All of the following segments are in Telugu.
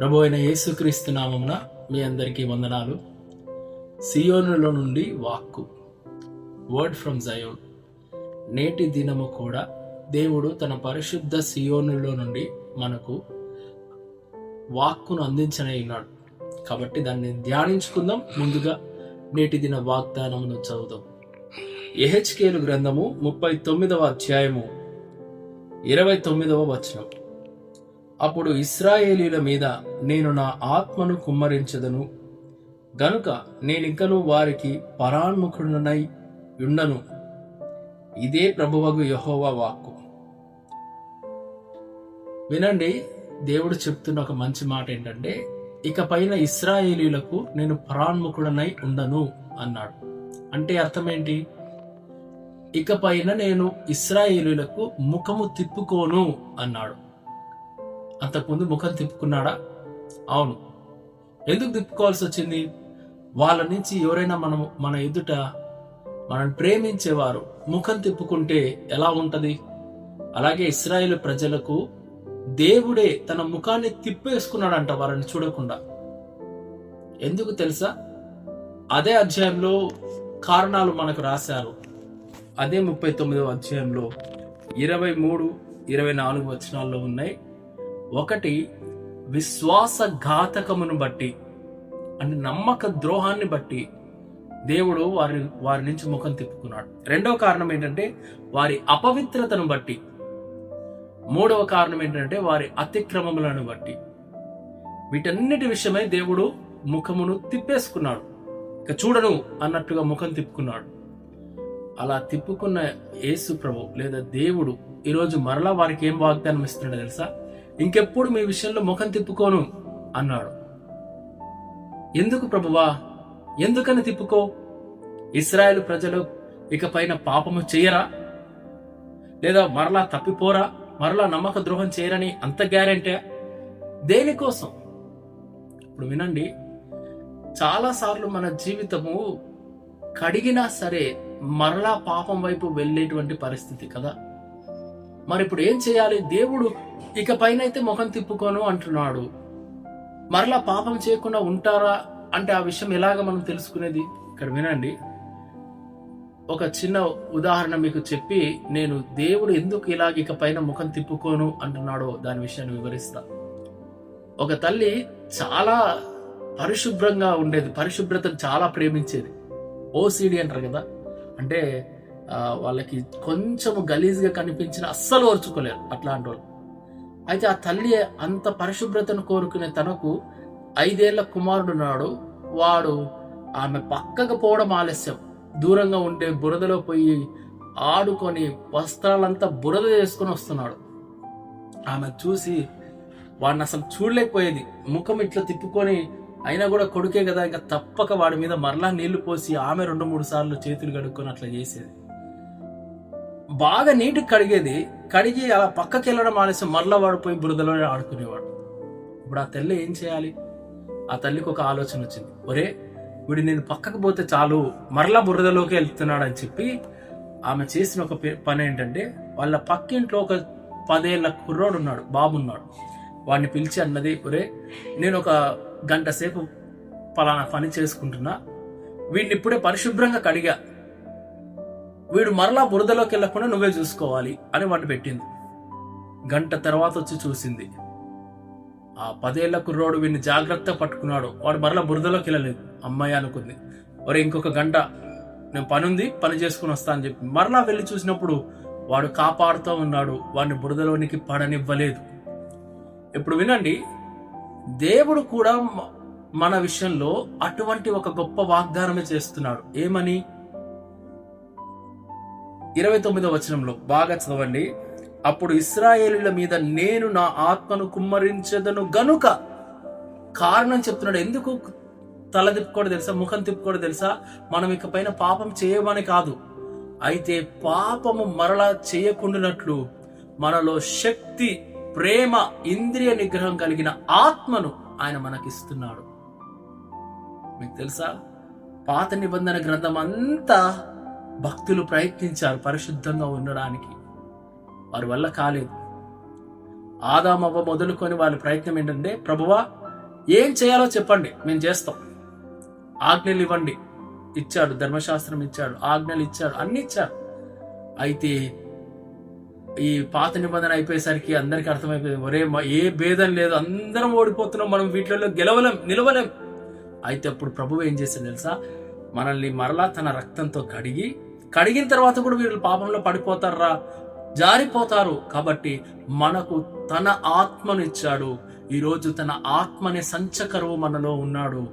ప్రభు అయిన యేసుక్రీస్తు నామమున మీ అందరికీ వందనాలు. సియోనులో నుండి వాక్కు. వర్డ్ ఫ్రమ్ జయోన్ నేటి దినము కూడా దేవుడు తన పరిశుద్ధ సియోనులో నుండి మనకు వాక్కును అందించనే కాబట్టి దాన్ని ధ్యానించుకుందాం. ముందుగా నేటి దిన వాగ్దానమును చదువుదాం. ఎహెచ్కేలు గ్రంథము ముప్పై తొమ్మిదవ అధ్యాయము ఇరవై తొమ్మిదవ వచనం. అప్పుడు ఇస్రాయేలీల మీద నేను నా ఆత్మను కుమ్మరించదను. గనుక నేనింకను వారికి పరాన్ముఖుడనై ఉండను. ఇదే ప్రభువగు యహోవా వాక్కు. వినండి దేవుడు చెప్తున్న ఒక మంచి మాట ఏంటంటే ఇక పైన ఇస్రాయేలీలకు నేను పరాన్ముఖుడనై ఉండను అన్నాడు. అంటే అర్థం ఏంటి? ఇక పైన నేను ఇస్రాయేలీలకు ముఖము తిప్పుకోను అన్నాడు. అంతకుముందు ముఖం తిప్పుకున్నాడా? అవును. ఎందుకు తిప్పుకోవాల్సి వచ్చింది? వాళ్ళ నుంచి ఎవరైనా మనం మన ఎదుట మనం ప్రేమించేవారు ముఖం తిప్పుకుంటే ఎలా ఉంటుంది? అలాగే ఇస్రాయేల్ ప్రజలకు దేవుడే తన ముఖాన్ని తిప్పేసుకున్నాడంట వారిని చూడకుండా. ఎందుకు తెలుసా? అదే అధ్యాయంలో కారణాలు మనకు రాశారు. అదే ముప్పై తొమ్మిదవ అధ్యాయంలో ఇరవై మూడు ఇరవై నాలుగు వచనాల్లో ఉన్నాయి. ఒకటి విశ్వాసఘాతకమును బట్టి అంటే నమ్మక ద్రోహాన్ని బట్టి దేవుడు వారి వారి నుంచి ముఖం తిప్పుకున్నాడు. రెండవ కారణం ఏంటంటే వారి అపవిత్రతను బట్టి. మూడవ కారణం ఏంటంటే వారి అతిక్రమములను బట్టి. వీటన్నిటి విషయమై దేవుడు ముఖమును తిప్పేసుకున్నాడు. ఇక చూడను అన్నట్టుగా ముఖం తిప్పుకున్నాడు. అలా తిప్పుకున్న యేసు ప్రభు లేదా దేవుడు ఈరోజు మరలా వారికి ఏం వాగ్దానం ఇస్తున్నాడో తెలుసా? ఇంకెప్పుడు మీ విషయంలో ముఖం తిప్పుకోను? అన్నాడు. ఎందుకు ప్రభువా? ఎందుకని తిప్పుకో? ఇస్రాయేల్ ప్రజలు ఇక పైన పాపము చేయరా? లేదా మరలా తప్పిపోరా? మరలా నమ్మక ద్రోహం చేయరని అంత గ్యారంటీ? దేనికోసం ఇప్పుడు వినండి. చాలాసార్లు మన జీవితము కడిగినా సరే మరలా పాపం వైపు వెళ్ళేటువంటి పరిస్థితి కదా? మరి ఇప్పుడు ఏం చేయాలి? దేవుడు ఇక పైన అయితే ముఖం తిప్పుకోను అంటున్నాడు. మరలా పాపం చేయకుండా ఉంటారా అంటే ఆ విషయం ఎలాగ మనం తెలుసుకునేది? ఇక్కడ వినండి. ఒక చిన్న ఉదాహరణ మీకు చెప్పి నేను దేవుడు ఎందుకు ఇలాగ ఇక పైన ముఖం తిప్పుకోను అంటున్నాడో దాని విషయాన్ని వివరిస్తా. ఒక తల్లి చాలా పరిశుభ్రంగా ఉండేది పరిశుభ్రతను చాలా ప్రేమించేది. ఓసిడి అంటారు కదా? అంటే వాళ్ళకి కొంచెం గలీజ్గా కనిపించిన అస్సలు ఓర్చుకోలేరు అట్లాంటి వాళ్ళు అయితే ఆ తల్లి అంత పరిశుభ్రతను కోరుకునే తనకు ఐదేళ్ళ కుమారుడు ఉన్నాడు. వాడు ఆమె పక్కకు పోవడం ఆలస్యం. దూరంగా ఉండే బురదలో పోయి ఆడుకొని వస్త్రాలంతా బురద వేసుకొని వస్తున్నాడు. ఆమె చూసి వాడిని అసలు చూడలేకపోయేది. ముఖం ఇట్లా తిప్పుకొని అయినా కూడా కొడుకే కదా ఇంకా తప్పక వాడి మీద మరలా నీళ్ళు పోసి ఆమె రెండు మూడు సార్లు చేతులు కడుక్కొని అట్లా చేసేది. బాగా నీటికి కడిగేది కడిగి అలా పక్కకి వెళ్ళడం ఆలస్యం మరలా వాడు పోయి ఆడుకునేవాడు. ఇప్పుడు ఆ తల్లి ఏం చేయాలి? ఆ తల్లికి ఒక ఆలోచన వచ్చింది. ఒరే వీడు నేను పక్కకు పోతే చాలు మరలా బురదలోకి వెళ్తున్నాడు అని చెప్పి ఆమె చేసిన ఒక పే- పని ఏంటంటే వాళ్ళ పక్కింట్లో ఒక పదేళ్ళ కుర్రోడు ఉన్నాడు బాబు ఉన్నాడు. వాడిని పిలిచి అన్నది ఒరే నేను ఒక గంట సేపు పలానా పని చేసుకుంటున్నా వీడిని ఇప్పుడే పరిశుభ్రంగా కడిగా. వీడు మరలా బురదలోకి వెళ్ళకుండా నువ్వే చూసుకోవాలి అని వాడు పెట్టింది. గంట తర్వాత వచ్చి చూసింది. ఆ పదేళ్ళ కుర్రోడు వీడిని జాగ్రత్త పట్టుకున్నాడు. వాడు మరలా బురదలోకి వెళ్ళలేదు. అమ్మాయి అనుకుంది. ఒరే ఇంకొక గంట. నేను పని ఉంది పని చేసుకుని వస్తా అని చెప్పి. మరలా వెళ్ళి చూసినప్పుడు వాడు కాపాడుతూ ఉన్నాడు. వాడిని బురదలోనికి పడనివ్వలేదు. ఇప్పుడు వినండి. దేవుడు కూడా మన విషయంలో అటువంటి ఒక గొప్ప వాగ్దానమే చేస్తున్నాడు. ఏమని? ఇరవై తొమ్మిదో వచనంలో బాగా చదవండి. అప్పుడు ఇస్రాయేలుల మీద నేను నా ఆత్మను కుమ్మరించదను గనుక. కారణం చెప్తున్నాడు. ఎందుకు తల తిప్పుకోవడం తెలుసా? ముఖం తిప్పుకోవడం తెలుసా? మనం ఇక పైన పాపం చేయమని కాదు. అయితే పాపము మరలా చేయకుండానట్లు మనలో శక్తి ప్రేమ ఇంద్రియ నిగ్రహం కలిగిన ఆత్మను ఆయన మనకిస్తున్నాడు. మీకు తెలుసా? పాత నిబంధన గ్రంథం అంతా భక్తులు ప్రయత్నించారు పరిశుద్ధంగా ఉండడానికి. వారి వల్ల కాలేదు. ఆదామవ్వ మొదలుకొని వాళ్ళ ప్రయత్నం ఏంటంటే ప్రభువా ఏం చేయాలో చెప్పండి మేము చేస్తాం. ఆజ్ఞలు ఇవ్వండి. ఇచ్చాడు ధర్మశాస్త్రం ఇచ్చాడు ఆజ్ఞలు ఇచ్చాడు అన్ని ఇచ్చాడు అయితే ఈ పాత నిబంధన అయిపోయేసరికి అందరికి అర్థమైపోయింది ఒరే ఏ భేదం లేదు అందరం ఓడిపోతున్నాం మనం వీటిలో గెలవలేం నిలవలేం. అయితే అప్పుడు ప్రభువు ఏం చేశాడు తెలుసా? మనల్ని మరలా తన రక్తంతో కడిగి కడిగిన తర్వాత కూడా వీళ్ళు పాపంలో పడిపోతారా? జారిపోతారు. కాబట్టి మనకు తన ఆత్మను ఇచ్చాడు. ఈరోజు తన ఆత్మనే సంచకరువు మనలో ఉన్నాడు.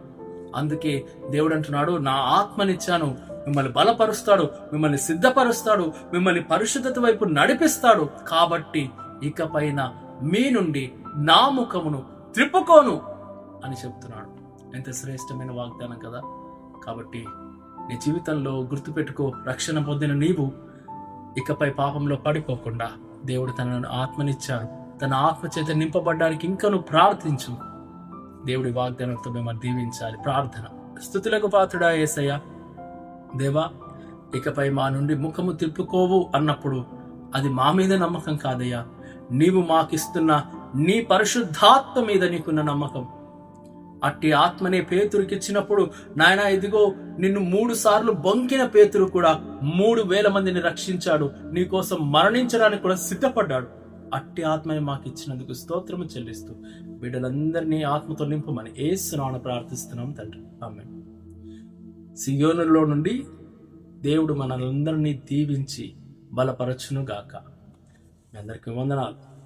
అందుకే దేవుడు అంటున్నాడు నా ఆత్మనిచ్చాను మిమ్మల్ని బలపరుస్తాడు. మిమ్మల్ని సిద్ధపరుస్తాడు. మిమ్మల్ని పరిశుద్ధత వైపు నడిపిస్తాడు. కాబట్టి ఇకపైన మీ నుండి నా ముఖమును త్రిప్పుకోను అని చెప్తున్నాడు. ఎంత శ్రేష్టమైన వాగ్దానం కదా. కాబట్టి నీ జీవితంలో గుర్తుపెట్టుకో రక్షణ పొందిన నీవు ఇకపై పాపంలో పడిపోకుండా దేవుడు తనను ఆత్మనిచ్చాడు. తన ఆత్మ చేత నింపబడ్డానికి ఇంకా నువ్వు ప్రార్థించు. దేవుడి వాగ్దానంతో మిమ్మల్ని దీవించాలి. ప్రార్థన. స్థుతులకు పాత్రుడా ఏసయ్య. దేవా ఇకపై మా నుండి ముఖము తిప్పుకోవు అన్నప్పుడు అది మా మీద నమ్మకం కాదయ్యా. నీవు మాకిస్తున్న నీ పరిశుద్ధాత్మ మీద నీకున్న నమ్మకం. అట్టి ఆత్మనే పేతురికి ఇచ్చినప్పుడు నాయన ఇదిగో నిన్ను మూడు సార్లు బొంకిన పేతురు కూడా మూడు వేల మందిని రక్షించాడు. నీకోసం మరణించడానికి కూడా సిద్ధపడ్డాడు. అట్టి ఆత్మని మాకు ఇచ్చినందుకు స్తోత్రము చెల్లిస్తూ బిడ్డలందరినీ ఆత్మతో నింపమని ఏసునాన ప్రార్థిస్తున్నాం తండ్రి. ఆమె సియోనులో నుండి దేవుడు మనలందరినీ దీవించి బలపరచును గాక మీ అందరికీ వందనాలు.